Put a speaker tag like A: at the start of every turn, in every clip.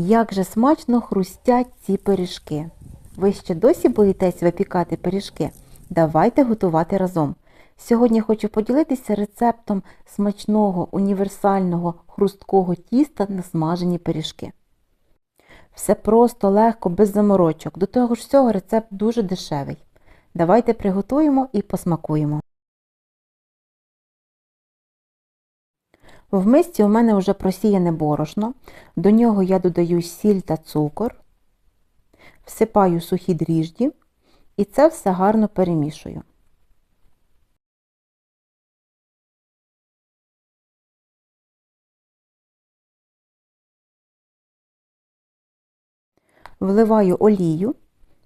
A: Як же смачно хрустять ці пиріжки. Ви ще досі боїтесь випікати пиріжки? Давайте готувати разом. Сьогодні хочу поділитися рецептом смачного, універсального, хрусткого тіста на смажені пиріжки. Все просто, легко, без заморочок. До того ж всього рецепт дуже дешевий. Давайте приготуємо і посмакуємо. В мисці у мене вже просіяне борошно, до нього я додаю сіль та цукор, всипаю сухі дріжджі і це все гарно перемішую. Вливаю олію,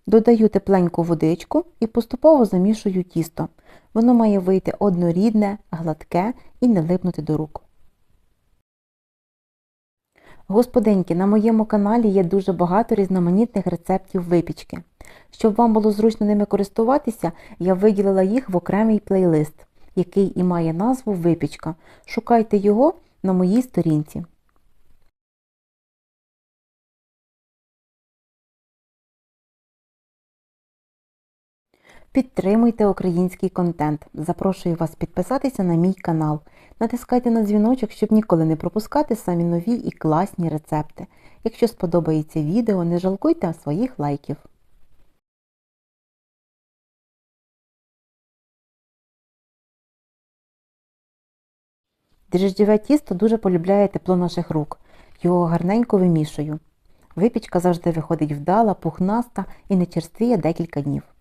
A: додаю тепленьку водичку і поступово замішую тісто. Воно має вийти однорідне, гладке і не липнути до рук. Господинки, на моєму каналі є дуже багато різноманітних рецептів випічки. Щоб вам було зручно ними користуватися, я виділила їх в окремий плейлист, який і має назву Випічка. Шукайте його на моїй сторінці. Підтримуйте український контент. Запрошую вас підписатися на мій канал. Натискайте на дзвіночок, щоб ніколи не пропускати самі нові і класні рецепти. Якщо сподобається відео, не жалкуйте своїх лайків. Дріжджове тісто дуже полюбляє тепло наших рук. Його гарненько вимішую. Випічка завжди виходить вдала, пухнаста і не черствіє декілька днів.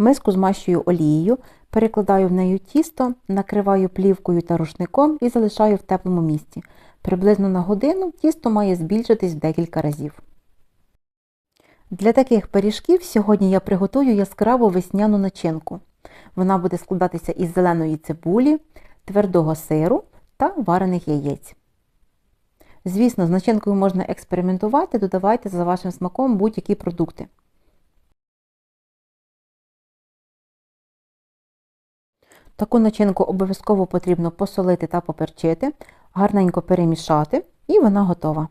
A: Миску змащую олією, перекладаю в нею тісто, накриваю плівкою та рушником і залишаю в теплому місці. Приблизно на годину тісто має збільшитись в декілька разів. Для таких пиріжків сьогодні я приготую яскраву весняну начинку. Вона буде складатися із зеленої цибулі, твердого сиру та варених яєць. Звісно, з начинкою можна експериментувати, додавайте за вашим смаком будь-які продукти. Таку начинку обов'язково потрібно посолити та поперчити, гарненько перемішати, і вона готова.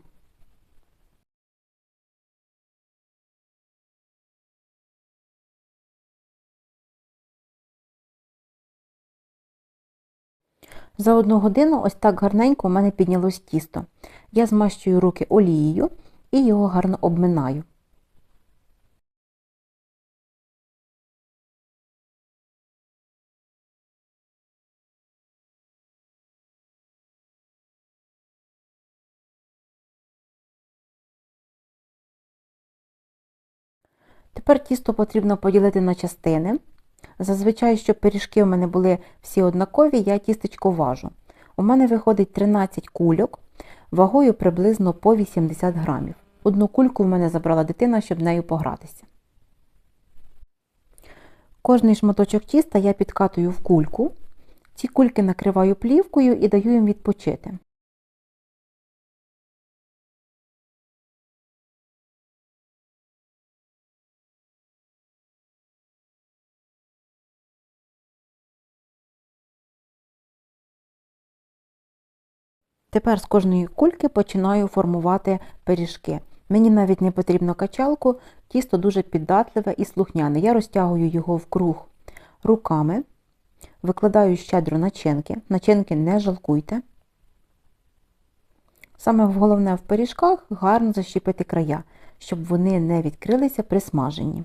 A: За одну годину ось так гарненько у мене піднялось тісто. Я змащую руки олією і його гарно обминаю. Тепер тісто потрібно поділити на частини. Зазвичай, щоб пиріжки у мене були всі однакові, я тістечко важу. У мене виходить 13 кульок, вагою приблизно по 80 грамів. Одну кульку в мене забрала дитина, щоб нею погратися. Кожний шматочок тіста я підкатую в кульку. Ці кульки накриваю плівкою і даю їм відпочити. Тепер з кожної кульки починаю формувати пиріжки. Мені навіть не потрібно качалку, тісто дуже піддатливе і слухняне. Я розтягую його в круг руками, викладаю щедро начинки. Начинки не жалкуйте. Саме головне в пиріжках гарно защіпити края, щоб вони не відкрилися при смаженні.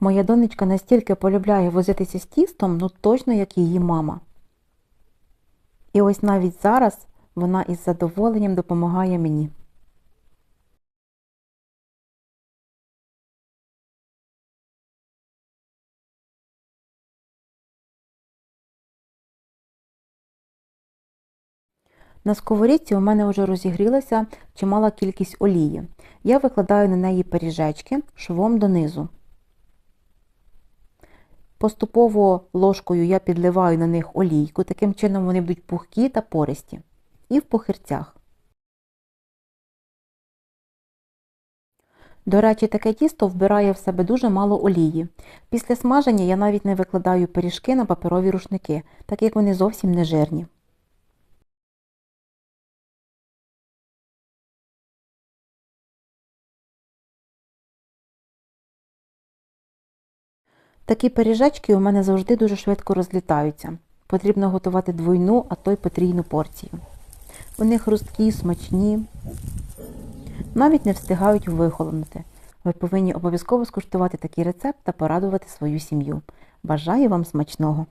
A: Моя донечка настільки полюбляє возитися з тістом, ну точно як її мама. І ось навіть зараз вона із задоволенням допомагає мені. На сковорідці у мене вже розігрілася чимала кількість олії. Я викладаю на неї пиріжечки швом донизу. Поступово ложкою я підливаю на них олійку, таким чином вони будуть пухкі та пористі. І в пухирцях. До речі, таке тісто вбирає в себе дуже мало олії. Після смаження я навіть не викладаю пиріжки на паперові рушники, так як вони зовсім не жирні. Такі пиріжечки у мене завжди дуже швидко розлітаються. Потрібно готувати двойну, а то й потрійну порцію. Вони хрусткі, смачні, навіть не встигають вихолонути. Ви повинні обов'язково скуштувати такий рецепт та порадувати свою сім'ю. Бажаю вам смачного!